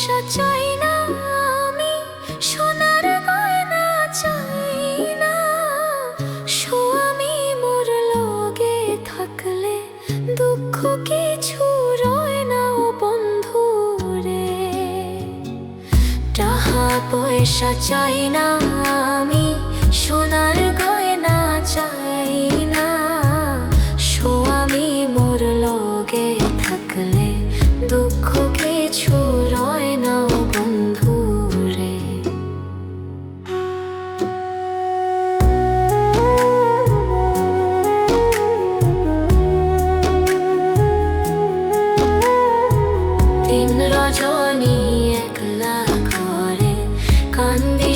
পয়সা চাই না আমি, সোনার গয়না চাই না। স্বামী মোর থাকলে দুঃখ কিছু রয় না বন্ধু রে। টাকা পয়সা চাই না আমি, সোনার গয়না চাই না। স্বামী মোর লগে রজনী একলা ঘরে কান্দি